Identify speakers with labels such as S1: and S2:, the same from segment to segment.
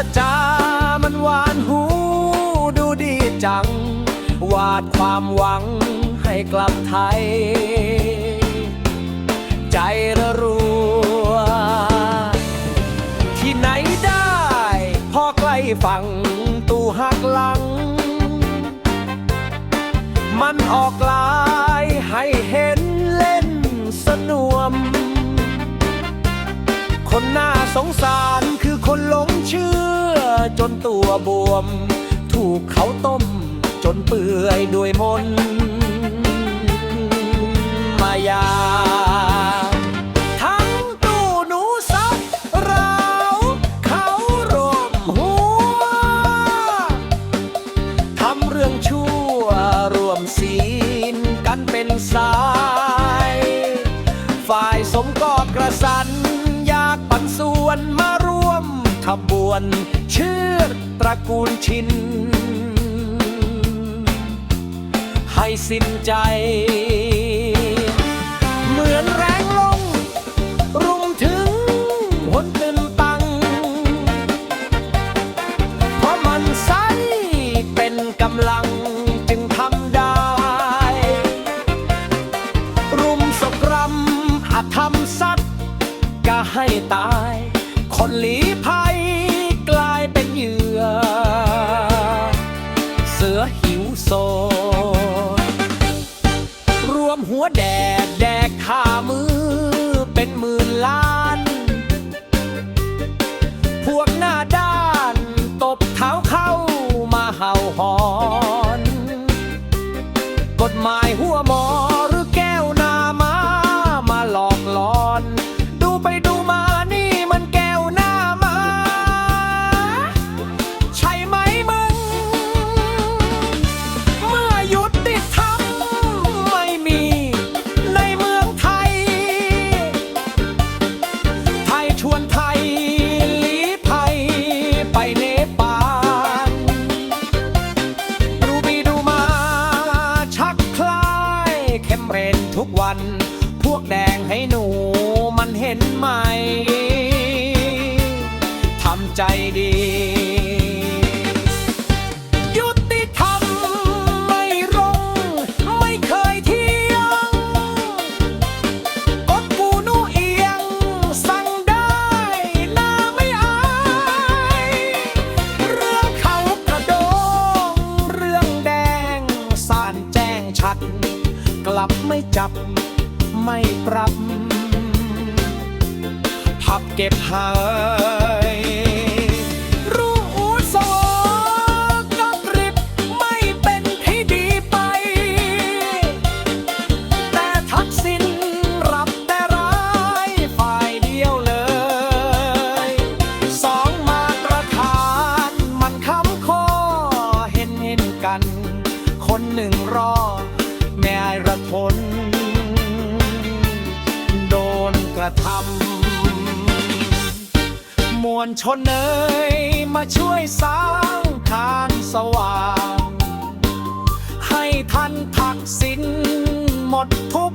S1: จรจามันหวานหูดูดีจัง วาดความหวังให้กลับไทย ใจระรัว ที่ไหนได้ พอใกล้ฝั่งตู้หักหลัง มันออกลายให้เห็นเล่นสนวม คนน่าสงสารคือคนหลงเชื่อ จนตัวบวม ถูกเขาต้ม จนเปื่อยด้วยมนมายา ทั้งตู้หนูซับราวเขารวมหัวทำเรื่องชั่วรวมศีลกันเป็นสาย ฝ่ายสมก็ก ขบวนชื่อตระกูลชิน ให้สิ้นใจ เหมือนแรงลง รุมถึงหนตึนตัง เพราะมันใสเป็นกำลังจึงทำได้ รุมสกรำอาจทำสัตว์ก็ให้ตาย คนหลีภัย กฎหมายหััน พวกแดงให้หนูมันเห็นไหม ทำใจดียุติธรรมไม่รงไม่เคยเที่ยงกดปูนูเอียงสั่งได้หน้าไม่อายเรื่องเขากระโดงเรื่องแดงสารแจ้งชัดกลับไม่จับ ไม่ปรับ พับเก็บหายรู้โซกับริบไม่เป็นที่ดีไป แต่ทักษิณรับแต่ร้ายฝ่ายเดียวเลย สองมาตรฐานมันคำข้อเห็นเห็นกัน คนหนึ่งรอแม่ระทน นกระทำมวลชนเอ่ยมาช่วยสร้างทางสว่าง ให้ทันทักษิณหมดทุก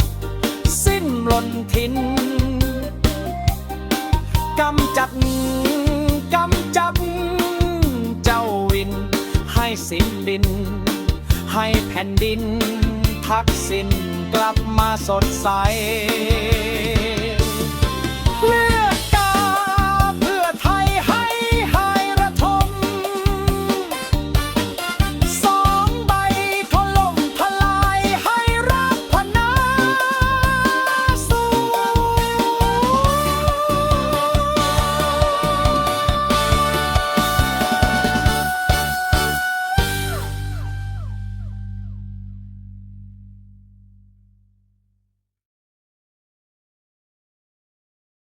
S1: สิ้นหล่นทินกำจัดกำจับเจ้าวิน ให้สิ้นดิน ให้แผ่นดินทักษิณกลับมาสดใส